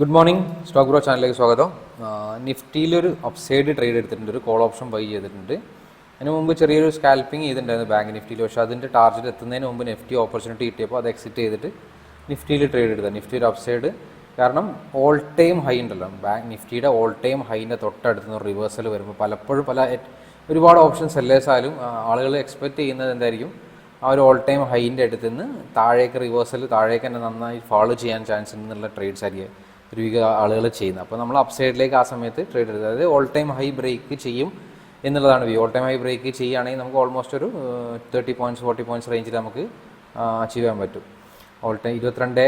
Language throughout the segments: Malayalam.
Good morning. സ്റ്റോക്ക് ബ്രോ ചാനലിലേക്ക് സ്വാഗതം. നിഫ്റ്റിയിലൊരു അപ്സൈഡ് ട്രേഡ് എടുത്തിട്ടുണ്ട്. ഒരു കോൾ ഓപ്ഷൻ ബൈ ചെയ്തിട്ടുണ്ട്. അതിന് മുമ്പ് ചെറിയൊരു സ്കാൽപ്പിംഗ് ചെയ്തിട്ടുണ്ടായിരുന്നു ബാങ്ക് നിഫ്റ്റിയിൽ. പക്ഷേ അതിന്റെ ടാർജറ്റ് എത്തുന്നതിന് മുമ്പ് നിഫ്റ്റി ഓപ്പർച്യൂണിറ്റി കിട്ടിയപ്പോൾ അത് എക്സിറ്റ് ചെയ്തിട്ട് നിഫ്റ്റിയിൽ ട്രേഡ് എടുത്തത്. നിഫ്റ്റിയുടെ അപ്സൈഡ് കാരണം ഓൾ ടൈം ഹൈ ഉണ്ടല്ലോ. ബാങ്ക് നിഫ്റ്റിയുടെ ഓൾ ടൈം ഹൈന്റെ തൊട്ടടുത്ത് നിന്ന് റിവേഴ്സൽ വരുമ്പോൾ പലപ്പോഴും പല ഒരുപാട് ഓപ്ഷൻ സെല്ലേഴ്സ് ആയാലും ആളുകൾ എക്സ്പെക്റ്റ് ചെയ്യുന്നത് എന്തായിരിക്കും? ആ ഒരു ഓൾ ടൈം ഹൈന്റെ അടുത്ത് നിന്ന് താഴേക്ക് റിവേഴ്സൽ താഴേക്ക് തന്നെ നന്നായി ഫോളോ ചെയ്യാൻ ചാൻസ് ഉണ്ടെന്നുള്ള ട്രേഡ്സ് ആയിരിക്കും. ഒരുവിധ ആളുകൾ ചെയ്യുന്നത്. അപ്പോൾ നമ്മൾ അപ്സൈഡിലേക്ക് ആ സമയത്ത് ട്രേഡ് എടുത്തത് അതായത് ഓൾ ടൈം ഹൈ ബ്രേക്ക് ചെയ്യും എന്നുള്ളതാണ് view all time high break ചെയ്യുകയാണെങ്കിൽ നമുക്ക് ഓൾമോസ്റ്റ് ഒരു തേർട്ടി പോയിന്റ്സ് ഫോർട്ടി പോയിന്റ്സ് റേഞ്ചിൽ നമുക്ക് അച്ചീവ് ചെയ്യാൻ പറ്റും. ഓൾ ടൈം ഇരുപത്തിരണ്ട്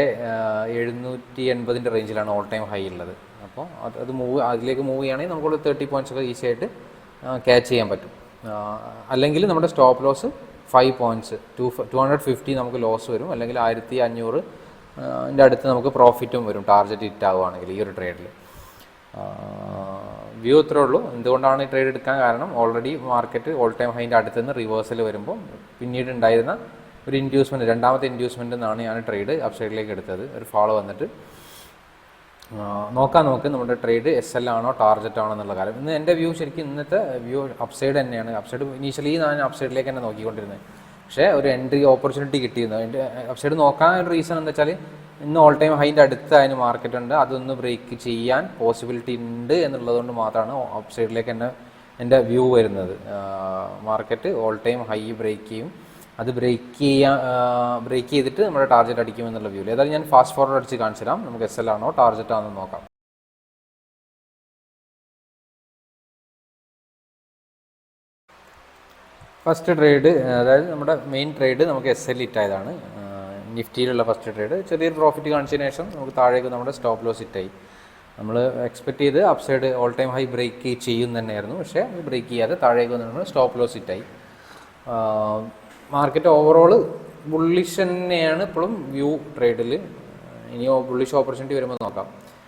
എഴുന്നൂറ്റി എൺപതിന്റെ റേഞ്ചിലാണ് ഓൾ ടൈം ഹൈ ഉള്ളത്. അപ്പോൾ അത് അത് മൂവ് അതിലേക്ക് മൂവ് ചെയ്യുകയാണെങ്കിൽ നമുക്ക് തേർട്ടി പോയിന്റ്സ് ഒക്കെ ഈസി ആയിട്ട് ക്യാച്ച് ചെയ്യാൻ പറ്റും. അല്ലെങ്കിൽ നമ്മുടെ stop loss five points to two hundred fifty നമുക്ക് ലോസ് വരും. അല്ലെങ്കിൽ ആയിരത്തി അഞ്ഞൂറ് അതിന്റെ അടുത്ത് നമുക്ക് പ്രോഫിറ്റും വരും. ടാർഗറ്റ് ഹിറ്റ് ആവുകയാണെങ്കിൽ ഈ ഒരു ട്രേഡിൽ വ്യൂ ഇത്രേ ഉള്ളൂ. എന്തുകൊണ്ടാണ് ഈ ട്രേഡ് എടുക്കാൻ കാരണം? ഓൾറെഡി മാർക്കറ്റ് ഓൾ ടൈം ഹൈന്റെ അടുത്ത് നിന്ന് റിവേഴ്സൽ വരുമ്പോൾ പിന്നീട് ഉണ്ടായിരുന്ന ഒരു ഇൻഡ്യൂസ്മെന്റ് രണ്ടാമത്തെ ഇൻഡ്യൂസ്മെന്റ് എന്നാണ് ഞാൻ ട്രേഡ് അപ്സൈഡിലേക്ക് എടുത്തത്. ഒരു ഫോളോ വന്നിട്ട്. നോക്കാൻ നോക്ക് നമ്മുടെ ട്രേഡ് എസ് എൽ ആണോ ടാർജറ്റ് ആണോ എന്നുള്ള കാര്യം. ഇന്ന് എന്റെ വ്യൂ ശരിക്കും ഇന്നത്തെ വ്യൂ അപ്സൈഡ് തന്നെയാണ്. അപ്സൈഡ് ഇനീഷ്യലി ഞാൻ അപ്സൈഡിലേക്ക് തന്നെ നോക്കിക്കൊണ്ടിരുന്നത്. പക്ഷേ ഒരു എൻട്രി ഓപ്പർച്യൂണിറ്റി കിട്ടിയിരുന്നു. അതിന്റെ അപ്സൈഡ് നോക്കാൻ ഒരു റീസൺ എന്താ വെച്ചാൽ ഇന്ന് ഓൾ ടൈം ഹൈന്റെ അടുത്ത് അതിന് മാർക്കറ്റ് ഉണ്ട്. അതൊന്ന് ബ്രേക്ക് ചെയ്യാൻ പോസിബിലിറ്റി ഉണ്ട് എന്നുള്ളതുകൊണ്ട് മാത്രമാണ് അപ്സൈഡിലേക്ക് എന്നെ എന്റെ വ്യൂ വരുന്നത്. Market all time high break ചെയ്യും. അത് ബ്രേക്ക് ചെയ്യാൻ ബ്രേക്ക് ചെയ്തിട്ട് നമ്മുടെ ടാർജറ്റ് അടിക്കുമെന്നുള്ള വ്യൂ ഏതായാലും ഞാൻ ഫാസ്റ്റ് ഫോർവേഡ് അടിച്ച് കാണിച്ചു തരാം നമുക്ക് എസ് എൽ ആണോ ടാർജറ്റ് ആണെന്ന് നോക്കാം. ഫസ്റ്റ് ട്രേഡ് അതായത് നമ്മുടെ മെയിൻ ട്രേഡ് നമുക്ക് എസ് എൽ ഇറ്റായതാണ് നിഫ്റ്റിയിലുള്ള ഫസ്റ്റ് ട്രേഡ്. ചെറിയൊരു പ്രോഫിറ്റ് കാണിച്ചതിന് ശേഷം നമുക്ക് താഴേക്ക് നമ്മുടെ സ്റ്റോപ്പ് ലോസ് ഇറ്റായി നമ്മൾ എക്സ്പെക്ട് ചെയ്ത് upside all time high break ചെയ്യും തന്നെയായിരുന്നു. പക്ഷേ ബ്രേക്ക് ചെയ്യാതെ താഴേക്ക് നമ്മൾ സ്റ്റോപ്പ് ലോസ് ഇറ്റായി മാർക്കറ്റ് ഓവറോൾ ബുള്ളിഷ് തന്നെയാണ് ഇപ്പോഴും വ്യൂ ട്രേഡിൽ ഇനി ബുള്ളിഷ് ഓപ്പർച്യൂണിറ്റി വരുമ്പോൾ നോക്കാം.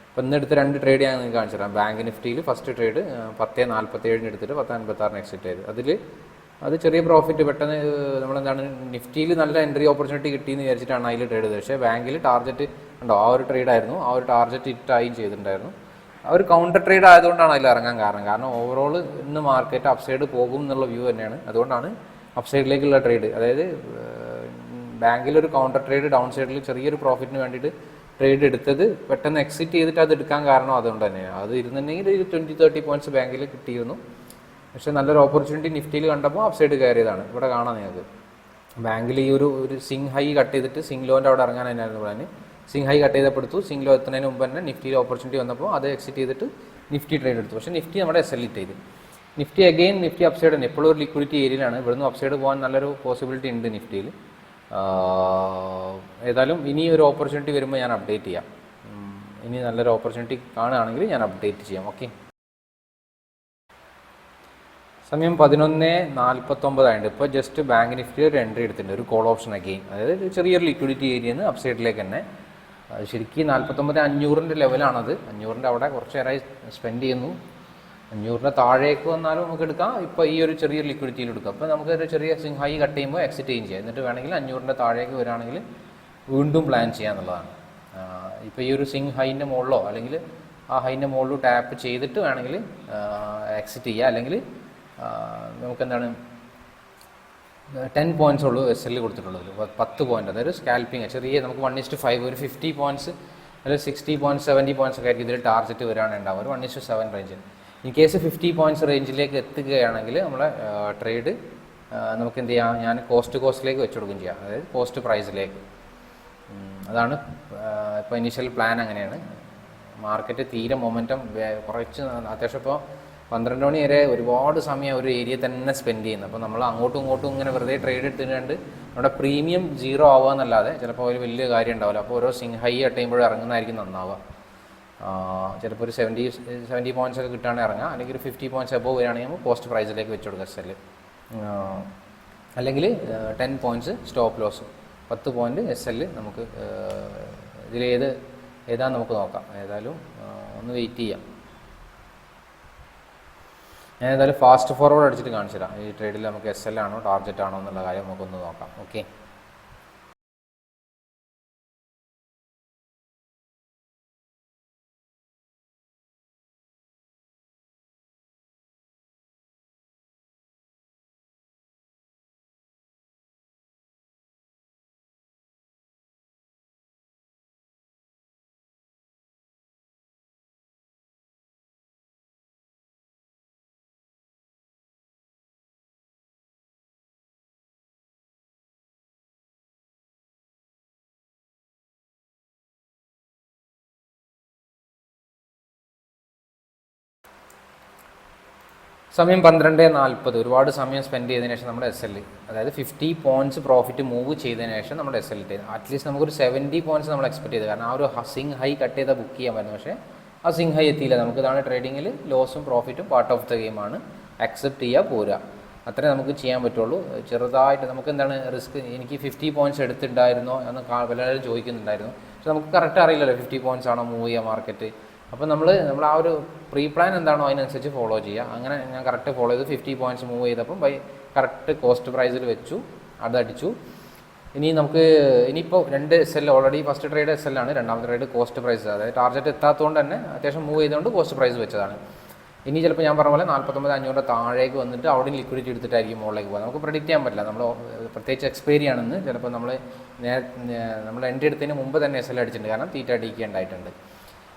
അപ്പോൾ ഇന്ന് എടുത്ത രണ്ട് ട്രേഡ് ഞാൻ നിങ്ങൾക്ക് കാണിച്ചു തരാം ബാങ്ക് നിഫ്റ്റിയിൽ ഫസ്റ്റ് ട്രേഡ് പത്ത് നാൽപ്പത്തേഴിന് എടുത്തിട്ട് പത്ത് അൻപത്താറിന് എക്സിറ്റ് ചെയ്ത് അതിൽ അത് ചെറിയ പ്രോഫിറ്റ് പെട്ടെന്ന് നമ്മളെന്താണ് നിഫ്റ്റിയിൽ നല്ല എൻട്രി ഓപ്പർച്യൂണിറ്റി കിട്ടിയെന്ന് വിചാരിച്ചിട്ടാണ് അതിൽ ട്രേഡ് ചെയ്തത്. പക്ഷേ ബാങ്കിൽ ടാർഗറ്റ് ഉണ്ടോ ആ ഒരു ട്രേഡ് ആയിരുന്നു. ആ ഒരു ടാർഗറ്റ് ഹിറ്റായും ചെയ്തിട്ടുണ്ടായിരുന്നു. ആ ഒരു കൗണ്ടർ ട്രേഡ് ആയതുകൊണ്ടാണ് അതിൽ ഇറങ്ങാൻ കാരണം. കാരണം ഓവറോൾ ഇന്ന് മാർക്കറ്റ് അപ്സൈഡ് പോകും എന്നുള്ള വ്യൂ തന്നെയാണ്. അതുകൊണ്ടാണ് അപ്സൈഡിലേക്കുള്ള ട്രേഡ് അതായത് ബാങ്കിൽ ഒരു കൗണ്ടർ ട്രേഡ് ഡൗൺ സൈഡിൽ ചെറിയൊരു പ്രോഫിറ്റിന് വേണ്ടിയിട്ട് ട്രേഡ് എടുത്തത് പെട്ടെന്ന് എക്സിറ്റ് ചെയ്തിട്ട് അത് എടുക്കാൻ കാരണം അതുകൊണ്ട് തന്നെയാണ്. അത് ഇരുന്നുണ്ടെങ്കിൽ ഒരു ട്വന്റി തേർട്ടി പോയിന്റ്സ് ബാങ്കിൽ കിട്ടിയിരുന്നു. പക്ഷേ നല്ലൊരു ഓപ്പർച്യൂണിറ്റി നിഫ്റ്റിയിൽ കണ്ടപ്പോൾ അപ്സൈഡ് കയറിയതാണ്. ഇവിടെ കാണാം നിങ്ങൾക്ക്. ബാങ്കിൽ ഈ ഒരു ഒരു സിങ് ഹൈ കട്ട് ചെയ്തിട്ട് സിങ് ലോന്റെ അവിടെ ഇറങ്ങാൻ തന്നെയായിരുന്നു പ്ലാന് സിങ് ഹൈ കട്ട് ചെയ്തപ്പെടുത്തു സിങ് ലോ എത്തുന്നതിന് മുമ്പ് തന്നെ നിഫ്റ്റിയിൽ ഓപ്പർച്യൂണിറ്റി വന്നപ്പോൾ അത് എക്സിറ്റ് ചെയ്തിട്ട് നിഫ്റ്റി ട്രേഡ് എടുത്തു. പക്ഷേ നിഫ്റ്റി നമ്മുടെ എസ് എൽ ഇറ്റ് ചെയ്ത് നിഫ്റ്റി അഗെയിൻ നിഫ്റ്റി അപ്സൈഡ് തന്നെ ഇപ്പോഴും ഒരു ലിക്വിഡിറ്റി ഏരിയയിലാണ് ഇവിടുന്ന് അപ്സൈഡ് പോകാൻ നല്ലൊരു പോസിബിലിറ്റി ഉണ്ട് നിഫ്റ്റിയിൽ. ഏതായാലും ഇനി ഒരു ഓപ്പർച്യൂണിറ്റി വരുമ്പോൾ ഞാൻ അപ്ഡേറ്റ് ചെയ്യാം. ഇനി നല്ലൊരു ഓപ്പർച്യൂണിറ്റി കാണുകയാണെങ്കിൽ ഞാൻ അപ്ഡേറ്റ് ചെയ്യാം. ഓക്കെ സമയം പതിനൊന്ന് നാൽപ്പത്തൊമ്പതായിട്ട് ഇപ്പോൾ ജസ്റ്റ് ബാങ്ക് നിഫ്റ്റി ഒരു എൻട്രി എടുത്തിട്ടുണ്ട്. ഒരു കോൾ ഓപ്ഷൻ അഗെയിൻ അതായത് ചെറിയൊരു ലിക്വിഡിറ്റി ഏരിയ നിന്ന് അപ്സൈഡിലേക്ക് തന്നെ. ശരിക്കും നാൽപ്പത്തൊമ്പത് അഞ്ഞൂറിന്റെ ലെവലാണത് അഞ്ഞൂറിന്റെ അവിടെ കുറച്ച് നേരമായി സ്പെൻഡ് ചെയ്യുന്നു. അഞ്ഞൂറിന്റെ താഴേക്ക് വന്നാലും നമുക്ക് എടുക്കാം. ഇപ്പോൾ ഈ ഒരു ചെറിയ ലിക്വിഡിറ്റിയിൽ എടുക്കാം. അപ്പോൾ നമുക്ക് ഒരു ചെറിയ സിംഹായി കട്ട് ചെയ്യുമ്പോൾ എക്സിറ്റ് ചെയ്യും ചെയ്യാം. എന്നിട്ട് വേണമെങ്കിൽ അഞ്ഞൂറിന്റെ താഴേക്ക് വരാണെങ്കിൽ വീണ്ടും പ്ലാൻ ചെയ്യാന്നുള്ളതാണ് ഇപ്പോൾ ഈ ഒരു സിംഗ് ഹൈന്റെ മുകളിലോ അല്ലെങ്കിൽ ആ ഹൈന്റെ മുകളിലോ ടാപ്പ് ചെയ്തിട്ട് വേണമെങ്കിൽ എക്സിറ്റ് ചെയ്യുക അല്ലെങ്കിൽ നമുക്കെന്താണ് ടെൻ പോയിന്റ്സ് ഉള്ളൂ എസ് എല്ലിൽ കൊടുത്തിട്ടുള്ളത്. പത്ത് പോയിന്റ് അതായത് സ്കാൽപ്പിംഗ് ചെറിയ നമുക്ക് വൺ ഇസ്റ്റ് ഫൈവ് ഒരു ഫിഫ്റ്റി പോയിന്റ്സ് അല്ലെങ്കിൽ സിക്സ്റ്റി പോയിന്റ് സെവന്റി പോയിന്റ്സ് ഒക്കെ ആയിരിക്കും ഇതിൽ ടാർജറ്റ് വരാണ് ഒരു വൺ ഇസ്റ്റ് സെവൻ റേഞ്ചിൽ ഇൻ കേസ് ഫിഫ്റ്റി പോയിന്റ്സ് റേഞ്ചിലേക്ക് എത്തുകയാണെങ്കിൽ നമ്മളെ ട്രേഡ് നമുക്ക് എന്ത് ചെയ്യാം? ഞാൻ കോസ്റ്റ് കോസ്റ്റിലേക്ക് വെച്ച് കൊടുക്കുകയും ചെയ്യാം. അതായത് കോസ്റ്റ് പ്രൈസിലേക്ക് അതാണ് ഇപ്പോൾ ഇനീഷ്യൽ പ്ലാൻ അങ്ങനെയാണ്. മാർക്കറ്റ് തീരെ മൊമെന്റം കുറച്ച് അത്യാവശ്യം ഇപ്പോൾ പന്ത്രണ്ട് മണി വരെ ഒരുപാട് സമയം ഒരു ഏരിയ തന്നെ സ്പെൻഡ് ചെയ്യുന്നത് അപ്പോൾ നമ്മൾ അങ്ങോട്ടും ഇങ്ങോട്ടും ഇങ്ങനെ വെറുതെ ട്രേഡ് എടുത്തിട്ടുണ്ട് നമ്മുടെ പ്രീമിയം സീറോ ആവുക എന്നല്ലാതെ ചിലപ്പോൾ ഒരു വലിയ കാര്യം ഉണ്ടാവില്ല. അപ്പോൾ ഓരോ സിംഗ് ഹൈ അട്ടയുമ്പോഴും ഇറങ്ങുന്നതായിരിക്കും നന്നാവുക. ചിലപ്പോൾ ഒരു സെവന്റി സെവന്റി പോയിന്റ്സ് ഒക്കെ കിട്ടുകയാണെങ്കിൽ ഇറങ്ങാം. അല്ലെങ്കിൽ ഒരു ഫിഫ്റ്റി പോയിന്റ്സ് എബോവ് വരികയാണെങ്കിൽ നമ്മൾ പോസ്റ്റ് പ്രൈസിലേക്ക് വെച്ച് കൊടുക്കുക സെല്ല് അല്ലെങ്കിൽ ടെൻ പോയിന്റ്സ് സ്റ്റോപ്പ് ലോസ് പത്ത് പോയിന്റ് എസ് എല്ല് നമുക്ക് ഇതിലേത് ഏതാന്ന് നമുക്ക് നോക്കാം. ഏതായാലും ഒന്ന് വെയിറ്റ് ചെയ്യാം. ഞാൻ ഏതായാലും ഫാസ്റ്റ് ഫോർവേഡ് അടിച്ചിട്ട് കാണിച്ചു തരാം ഈ ട്രേഡിൽ നമുക്ക് എസ് എൽ ആണോ ടാർജറ്റ് ആണോ എന്നുള്ള കാര്യം നമുക്കൊന്ന് നോക്കാം. ഓക്കെ സമയം പന്ത്രണ്ട് നാൽപ്പത്. ഒരുപാട് സമയം സ്പെൻഡ് ചെയ്തതിനു ശേഷം നമ്മുടെ എസ് എൽ അതായത് ഫിഫ്റ്റി പോയിന്റ്സ് പ്രോഫിറ്റ് മൂവ് ചെയ്തതിനു ശേഷം നമ്മുടെ എസ് എൽ അറ്റ്ലീസ്റ്റ് നമുക്കൊരു സെവന്റി പോയിന്റ്സ് നമ്മൾ എക്സ്പെക്ട് ചെയ്ത്. കാരണം ആ ഒരു സിംഗ് ഹൈ കട്ട് ചെയ്താൽ ബുക്ക് ചെയ്യാൻ പറ്റുന്നു പക്ഷേ ആ സിംഗ് ഹൈ എത്തിയില്ല. നമുക്ക് ഇതാണ് ട്രേഡിങ്ങിൽ ലോസും പ്രോഫിറ്റും പാർട്ട് ഓഫ് ദ ഗെയിമാണ് അക്സെപ്റ്റ് ചെയ്യുക പോരുക അത്രേ നമുക്ക് ചെയ്യാൻ പറ്റുള്ളൂ. ചെറുതായിട്ട് നമുക്ക് എന്താണ് റിസ്ക് എനിക്ക് ഫിഫ്റ്റി പോയിന്റ്സ് എടുത്തിട്ടുണ്ടായിരുന്നോ? എന്ന് പലരും ചോദിക്കുന്നുണ്ടായിരുന്നു. പക്ഷെ നമുക്ക് കറക്റ്റ് അറിയില്ലല്ലോ ഫിഫ്റ്റി പോയിന്റ്സ് ആണോ മൂവ് ചെയ്യുക മാർക്കറ്റ് അപ്പോൾ നമ്മൾ നമ്മൾ ആ ഒരു പ്രീ പ്ലാൻ എന്താണോ അതിനനുസരിച്ച് ഫോളോ ചെയ്യുക അങ്ങനെ ഞാൻ കറക്റ്റ് ഫോളോ ചെയ്ത്. ഫിഫ്റ്റി പോയിന്റ്സ് മൂവ് ചെയ്തപ്പം ബൈ കറക്റ്റ് കോസ്റ്റ് പ്രൈസിൽ വെച്ചു. അതടിച്ചു. ഇനി നമുക്ക് ഇനിയിപ്പോൾ രണ്ട് S L already first trade S ആണ്. രണ്ടാമത്തെ ട്രേഡ് കോസ്റ്റ് പ്രൈസ് അതായത് ടാർഗറ്റ് എത്താത്തതുകൊണ്ട് തന്നെ അത്യാവശ്യം മൂവ് ചെയ്തുകൊണ്ട് കോസ്റ്റ് പ്രൈസ് വെച്ചതാണ്. ഇനി ചിലപ്പോൾ ഞാൻ പറഞ്ഞ പോലെ നാൽപ്പത്തൊമ്പത് അഞ്ഞൂറ് താഴേക്ക് വന്നിട്ട് അവിടെ ലിക്വിഡിറ്റി എടുത്തിട്ടായിരിക്കും മുകളിലേക്ക് പോകുക നമുക്ക് പ്രെഡിക്റ്റ് ചെയ്യാൻ പറ്റില്ല. നമ്മൾ പ്രത്യേകിച്ച് എക്സ്പയറി ആണെന്ന്. ചിലപ്പോൾ നമ്മൾ നമ്മൾ എൻട്രി എടുത്തതിന് മുമ്പ് തന്നെ എസ് എൽ അടിച്ചിട്ടുണ്ട്. കാരണം തീറ്റ അടിക്കുക ഉണ്ടായിട്ടുണ്ട്.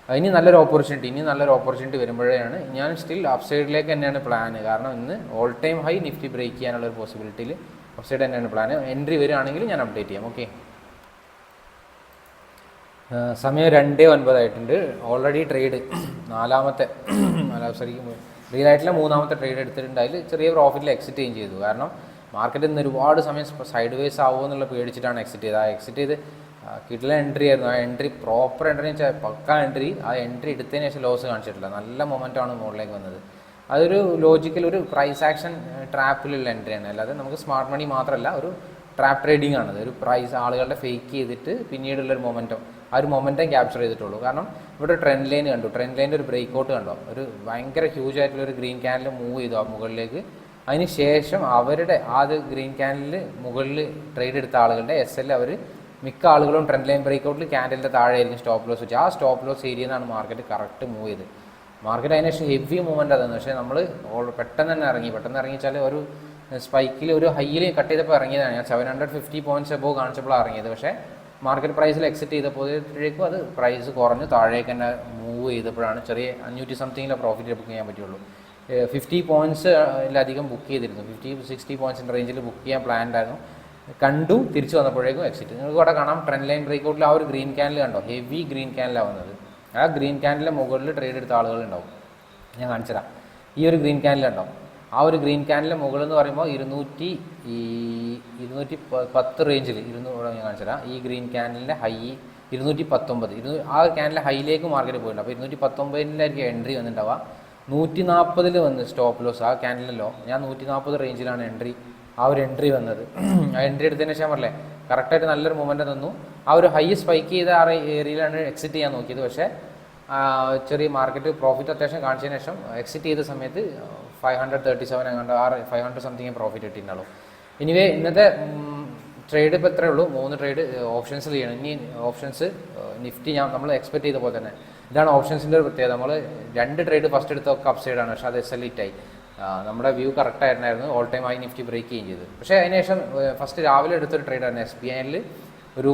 ഇനി നല്ലൊരു ഓപ്പർച്യൂണിറ്റി ഇനി നല്ലൊരു ഓപ്പർച്യൂണിറ്റി വരുമ്പോഴാണ് ഞാൻ സ്റ്റിൽ അപ്സൈഡിലേക്ക് തന്നെയാണ് പ്ലാൻ കാരണം ഇന്ന് all time high Nifty break ചെയ്യാനുള്ള ഒരു പോസിബിലിറ്റിയിൽ അപ്സൈഡ് തന്നെയാണ് പ്ലാൻ എൻട്രി വരികയാണെങ്കിൽ ഞാൻ അപ്ഡേറ്റ് ചെയ്യാം ഓക്കെ സമയം രണ്ട് ഒൻപതായിട്ടുണ്ട് ഓൾറെഡി ട്രേഡ് നാലാമത്തെ സോറി റിയൽ മൂന്നാമത്തെ ട്രേഡ് എടുത്തിട്ടുണ്ട്. ചെറിയ പ്രോഫിറ്റിൽ എക്സിറ്റ് ചെയ്യും ചെയ്തു. കാരണം മാർക്കറ്റിൽ നിന്ന് ഒരുപാട് സമയം സൈഡ് വേസ് ആവുമോ എന്നുള്ള പേടിച്ചിട്ടാണ് എക്സിറ്റ് ചെയ്തത്. ആ എക്സിറ്റ് ചെയ്ത് കിട്ടുന്ന എൻട്രി ആയിരുന്നു. ആ എൻട്രി പ്രോപ്പർ എൻട്രി വെച്ചാൽ പക്ക എൻട്രി ആ എൻട്രി എടുത്തതിന് ശേഷം ലോസ് കാണിച്ചിട്ടില്ല. നല്ല മൊമെന്റാണ് മുകളിലേക്ക് വന്നത്. അതൊരു ലോജിക്കൽ ഒരു പ്രൈസ് ആക്ഷൻ ട്രാപ്പിലുള്ള എൻട്രിയാണ് അല്ലാതെ നമുക്ക് സ്മാർട്ട് മണി മാത്രമല്ല ഒരു ട്രാപ്പ് ട്രേഡിംഗ് ആണ്. ഒരു പ്രൈസ് ആളുകളുടെ ഫേക്ക് ചെയ്തിട്ട് പിന്നീടുള്ള ഒരു മൊമെന്റം ആ ഒരു മൊമെന്റം ക്യാപ്ചർ ചെയ്തിട്ടുള്ളൂ. കാരണം ഇവിടെ ട്രെൻഡ് ലൈൻ കണ്ടു. ട്രെൻഡ് ലൈന്റെ ഒരു ബ്രേക്ക് ഔട്ട് കണ്ടോ. ഒരു ഭയങ്കര ഹ്യൂജ് ആയിട്ടുള്ള ഒരു ഗ്രീൻ ക്യാനിൽ മൂവ് ചെയ്തു ആ മുകളിലേക്ക്. അതിന് ശേഷം അവരുടെ ആ ഗ്രീൻ ക്യാനിൽ മുകളിൽ ട്രേഡ് എടുത്ത ആളുകളുടെ എസ് എൽ അവർ മിക്ക ആളുകളും ട്രെൻഡ് ലൈൻ ബ്രേക്ക് ഔട്ടിൽ ക്യാൻഡലിന്റെ താഴെ സ്റ്റോപ്പ് ലോസ് വെച്ച്. ആ സ്റ്റോപ്പ് ലോസ് ഏരിയയിൽ നിന്നാണ് മാർക്കറ്റ് കറക്റ്റ് മൂവ് ചെയ്ത് മാർക്കറ്റ് അതിന് ശേഷം ഹെവി മൂവ്മെന്റ് അതാണ് പക്ഷേ നമ്മൾ പെട്ടെന്ന് തന്നെ ഇറങ്ങി. പെട്ടെന്ന് ഇറങ്ങിച്ചാൽ ഒരു സ്പൈക്കിൽ ഒരു ഹൈയിൽ കട്ട് ചെയ്തപ്പോൾ ഇറങ്ങിയതാണ്. ഞാൻ seven hundred fifty points above കാണിച്ചപ്പോൾ ഇറങ്ങിയത്. പക്ഷേ മാർക്കറ്റ് പ്രൈസിൽ എക്സിറ്റ് ചെയ്തപ്പോഴേക്കും അത് പ്രൈസ് കുറഞ്ഞ് താഴേക്ക് തന്നെ മൂവ് ചെയ്തപ്പോഴാണ് ചെറിയ അഞ്ഞൂറ്റി സംതിങ്ങിലെ പ്രോഫിറ്റ് ബുക്ക് ചെയ്യാൻ പറ്റുള്ളൂ. ഫിഫ്റ്റി പോയിന്റ്സിലധികം ബുക്ക് ചെയ്തിരുന്നു. ഫിഫ്റ്റി സിക്സ്റ്റി പോയിന്റ്സിന്റെ റേഞ്ചിൽ ബുക്ക് ചെയ്യാൻ പ്ലാൻ ഉണ്ടായിരുന്നു കണ്ടു തിരിച്ചു വന്നപ്പോഴേക്കും എക്സിറ്റ് നിങ്ങൾക്ക് ഇവിടെ കാണാം ട്രെൻഡ് ലൈൻ ബ്രേക്കൗട്ടിൽ ആ ഒരു ഗ്രീൻ ക്യാൻഡിൽ കണ്ടോ? ഹെവി ഗ്രീൻ ക്യാൻഡിലാണ് വന്നത്. ആ ഗ്രീൻ ക്യാൻഡിലെ മുകളിൽ ട്രേഡ് എടുത്ത ആളുകളുണ്ടാവും ഞാൻ കാണിച്ചുതരാം. ഈ ഒരു ഗ്രീൻ ക്യാനിലുണ്ടാവും ആ ഒരു ഗ്രീൻ ക്യാൻഡിലെ മുകളിൽ എന്ന് പറയുമ്പോൾ ഇരുന്നൂറ്റി ഈ ഇരുന്നൂറ്റി പത്ത് റേഞ്ചിൽ ഇരുന്നൂറ് ഞാൻ കാണിച്ചുതരാം. ഈ ഗ്രീൻ ക്യാനിലെ ഹൈ ഇരുന്നൂറ്റി പത്തൊമ്പത്. ഇരുന്നൂ ആ ക്യാനിലെ ഹൈയിലേക്ക് മാർക്കറ്റ് പോയിട്ടുണ്ട്. അപ്പോൾ ഇരുന്നൂറ്റി പത്തൊമ്പതിലായിരിക്കും എൻട്രി വന്നിട്ടുണ്ടാവുക. നൂറ്റി നാൽപ്പതിൽ വന്ന് സ്റ്റോപ്പ് ലോസ് ആ ക്യാനിലല്ലോ ഞാൻ നൂറ്റി നാൽപ്പത് റേഞ്ചിലാണ് എൻട്രി ആ ഒരു എൻട്രി വന്നത്. ആ എൻട്രി എടുത്തതിന് ശേഷം പറഞ്ഞേ കറക്റ്റായിട്ട് നല്ലൊരു മൂവ്മെന്റ് തന്നു. ആ ഒരു ഹൈ സ്പൈക്ക് ചെയ്ത ആ ഏരിയയിലാണ് എക്സിറ്റ് ചെയ്യാൻ നോക്കിയത്. പക്ഷേ ചെറിയ മാർക്കറ്റ് പ്രോഫിറ്റ് അത്യാവശ്യം കാണിച്ചതിന് ശേഷം എക്സിറ്റ് ചെയ്ത സമയത്ത് ഫൈവ് ഹൺഡ്രഡ് തേർട്ടി സെവൻ അങ്ങോട്ട് ആറ് ഫൈവ് ഹൺഡ്രഡ് സംതിങ് പ്രോഫിറ്റ് കിട്ടിയിട്ടുണ്ടാവും. ഇനിവേ ഇന്നത്തെ ട്രേഡ് ഇപ്പോൾ എത്രയേ ഉള്ളൂ. മൂന്ന് ട്രേഡ് ഓപ്ഷൻസ് ചെയ്യണം. ഇനി ഓപ്ഷൻസ് നിഫ്റ്റി ഞാൻ നമ്മൾ എക്സ്പെക്ട് ചെയ്ത പോലെ തന്നെ. ഇതാണ് ഓപ്ഷൻസിന്റെ ഒരു പ്രത്യേകത. നമ്മൾ രണ്ട് ട്രേഡ് ഫസ്റ്റ് എടുത്തൊക്കെ അപ്സൈഡാണ് പക്ഷേ അത് എൽ ഇറ്റായി നമ്മുടെ വ്യൂ കറക്റ്റ് ആയിരുന്നായിരുന്നു. ഓൾ ടൈം ആയി നിഫ്റ്റി ബ്രേക്ക് ചെയ്യുകയും ചെയ്തു. പക്ഷേ അതിനുശേഷം ഫസ്റ്റ് രാവിലെ എടുത്തൊരു ട്രേഡായിരുന്നു എസ് ബി ഐയിൽ ഒരു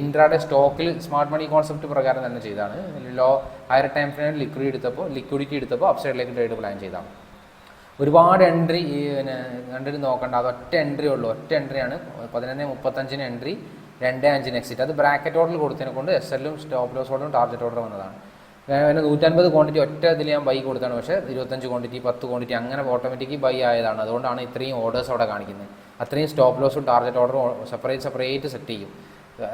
ഇൻട്രാഡേ സ്റ്റോക്കിൽ സ്മാർട്ട് മണി കോൺസെപ്റ്റ് പ്രകാരം തന്നെ ചെയ്താണ് low higher time frame liquid എടുത്തപ്പോൾ ലിക്വിഡിറ്റി എടുത്തപ്പോൾ അപ്സൈഡിലേക്ക് ട്രേഡ് പ്ലാൻ ചെയ്താണ് ഒരുപാട് എൻട്രി പിന്നെ കണ്ടിട്ട് നോക്കണ്ട. അത് ഒറ്റ എൻട്രി ഉള്ളൂ. ഒറ്റ എൻട്രിയാണ് പതിനൊന്ന് മുപ്പത്തഞ്ചിന് എൻട്രി രണ്ട് അഞ്ചിന് എക്സിറ്റ് അത് ബ്രാക്കറ്റ് ഓർഡർ കൊടുത്തതിനെ കൊണ്ട് എസ് എല്ലും സ്റ്റോപ്പ് ലോസ് ഓർഡറും ടാർഗറ്റ് ഓർഡർ വന്നതാണ്. പിന്നെ നൂറ്റൻപത് ക്വാണ്ടിറ്റി ഒറ്റ ഇതിൽ ഞാൻ ബൈ കൊടുത്താണ്. പക്ഷേ ഇരുപത്തഞ്ച് ക്വാണ്ടിറ്റി പത്ത് ക്വാണ്ടിറ്റി അങ്ങനെ ഓട്ടോമാറ്റിക്കലി ബൈ ആയതാണ്. അതുകൊണ്ടാണ് ഇത്രയും ഓർഡേഴ്സ് അവിടെ കാണിക്കുന്നത്. അത്രയും സ്റ്റോപ്പ് ലോസും ടാർഗറ്റ് ഓർഡറും സെപ്പറേറ്റ് സെപ്പറേറ്റ് സെറ്റ് ചെയ്യും.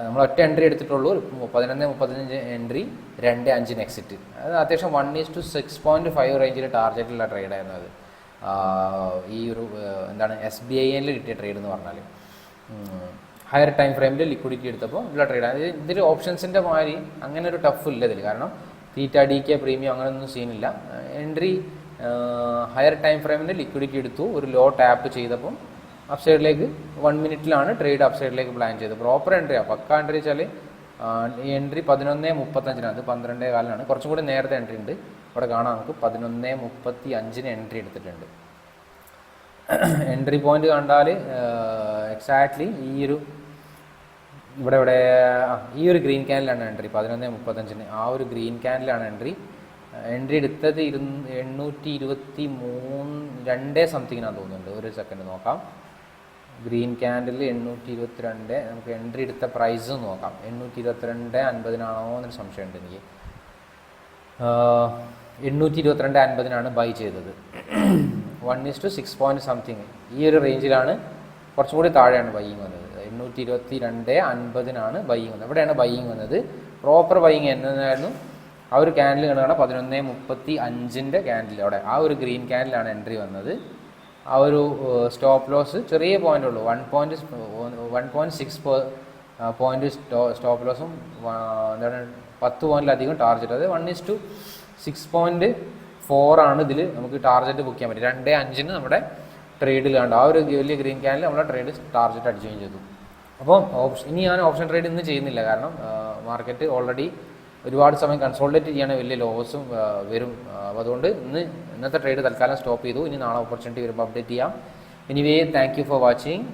നമ്മൾ ഒറ്റ എൻട്രി എടുത്തിട്ടുള്ളൂ. പതിനൊന്ന് മുപ്പത്തഞ്ച് എൻട്രി രണ്ട് അഞ്ചിന് എക്സിറ്റ് അത് അത്യാവശ്യം one is to six point five റേഞ്ചിൽ ടാർഗറ്റിലുള്ള ട്രേഡായിരുന്നു അത്. ഈ ഒരു എന്താണ് എസ് ബി ഐയിൽ കിട്ടിയ ട്രേഡ് എന്ന് പറഞ്ഞാൽ ഹയർ ടൈം ഫ്രെയിമിൽ ലിക്വിഡിറ്റി എടുത്തപ്പോൾ ഉള്ള ട്രേഡ് ഇതിൽ ഓപ്ഷൻസിന്റെ മാതിരി അങ്ങനെ ഒരു ടഫ് ഇല്ല ഇതിൽ കാരണം തീറ്റ ഡി കെ പ്രീമിയം അങ്ങനെയൊന്നും സീനില്ല. എൻട്രി ഹയർ ടൈം ഫ്രെയിമിൽ ലിക്വിഡിറ്റി എടുത്തു. ഒരു ലോ ടാപ്പ് ചെയ്തപ്പോൾ അപ്സൈഡിലേക്ക് വൺ മിനിറ്റിലാണ് ട്രേഡ് അപ്സൈഡിലേക്ക് പ്ലാൻ ചെയ്തത്. പ്രോപ്പർ എൻട്രി എൻട്രിയാണ് പക്ക എൻട്രി വെച്ചാൽ എൻട്രി പതിനൊന്ന് മുപ്പത്തഞ്ചിനാണ്. അത് പന്ത്രണ്ടേ കാലിനാണ്. കുറച്ചും കൂടി നേരത്തെ എൻട്രി ഉണ്ട്. ഇവിടെ കാണാം നമുക്ക് പതിനൊന്ന് മുപ്പത്തി അഞ്ചിന് എൻട്രി എടുത്തിട്ടുണ്ട് എൻട്രി പോയിന്റ് കണ്ടാൽ എക്സാക്ട്ലി ഈ ഒരു ഇവിടെ ഇവിടെ ഈ ഒരു ഗ്രീൻ ക്യാനിലാണ് എൻട്രി പതിനൊന്ന് മുപ്പത്തഞ്ചിന് ആ ഒരു ഗ്രീൻ ക്യാനിലാണ് എൻട്രി എൻട്രി എടുത്തത് ഇരു എണ്ണൂറ്റി ഇരുപത്തി മൂന്ന് രണ്ടേ സംതിങ്ങിനാണ് തോന്നുന്നുണ്ട്. ഒരു സെക്കൻഡ് നോക്കാം. ഗ്രീൻ ക്യാൻഡിൽ എണ്ണൂറ്റി ഇരുപത്തിരണ്ട് നമുക്ക് എൻട്രി എടുത്ത പ്രൈസ് നോക്കാം. എണ്ണൂറ്റി ഇരുപത്തിരണ്ട് അൻപതിനാണോ എന്നൊരു സംശയമുണ്ട് എനിക്ക്. എണ്ണൂറ്റി ഇരുപത്തിരണ്ട് അൻപതിനാണ് ബൈ ചെയ്തത്. One is to six point something ഈ ഒരു റേഞ്ചിലാണ് കുറച്ചും കൂടി താഴെയാണ് ബൈയിങ് വന്നത്. എണ്ണൂറ്റി ഇരുപത്തി രണ്ട് അൻപതിനാണ് ബൈയിങ് വന്നത്. എവിടെയാണ് ബൈയിങ് വന്നത്. പ്രോപ്പർ ബൈയിങ് എന്നതായിരുന്നു ആ ഒരു ക്യാൻഡിൽ കണ്ടാണ് പതിനൊന്ന് മുപ്പത്തി അഞ്ചിന്റെ ക്യാൻഡിൽ അവിടെ ആ ഒരു ഗ്രീൻ ക്യാൻഡിലാണ് എൻട്രി വന്നത്. ആ ഒരു സ്റ്റോപ്പ് ലോസ് ചെറിയ പോയിന്റ് ഉള്ളൂ. One point one point six point stop stop ലോസും എന്താണ് പത്ത് പോയിന്റിലധികം ടാർജറ്റ് അത് one is to six point four ആണ് ഇതിൽ നമുക്ക് ടാർജറ്റ് ബുക്ക് ചെയ്യാൻ പറ്റും. രണ്ട് അഞ്ചിന് നമ്മുടെ ട്രേഡിൽ കണ്ടു. ആ ഒരു വലിയ ഗ്രീൻ ക്യാനിൽ നമ്മുടെ ട്രേഡ് ടാർജറ്റ് അടിച്ചുകയും ചെയ്തു. അപ്പോൾ ഓപ്ഷൻ ഇനി ഞാൻ ഓപ്ഷൻ ട്രേഡ് ഇന്ന് ചെയ്യുന്നില്ല. കാരണം മാർക്കറ്റ് ഓൾറെഡി ഒരുപാട് സമയം കൺസോൾട്ടേറ്റ് ചെയ്യണ. വലിയ ലോസും വരും. അപ്പോൾ അതുകൊണ്ട് ഇന്ന് ഇന്നത്തെ ട്രേഡ് തൽക്കാലം സ്റ്റോപ്പ് ചെയ്തു. ഇനി നാളെ ഓപ്പർച്യൂണിറ്റി വരുമ്പോൾ അപ്ഡേറ്റ് ചെയ്യാം. Anyway thank you for watching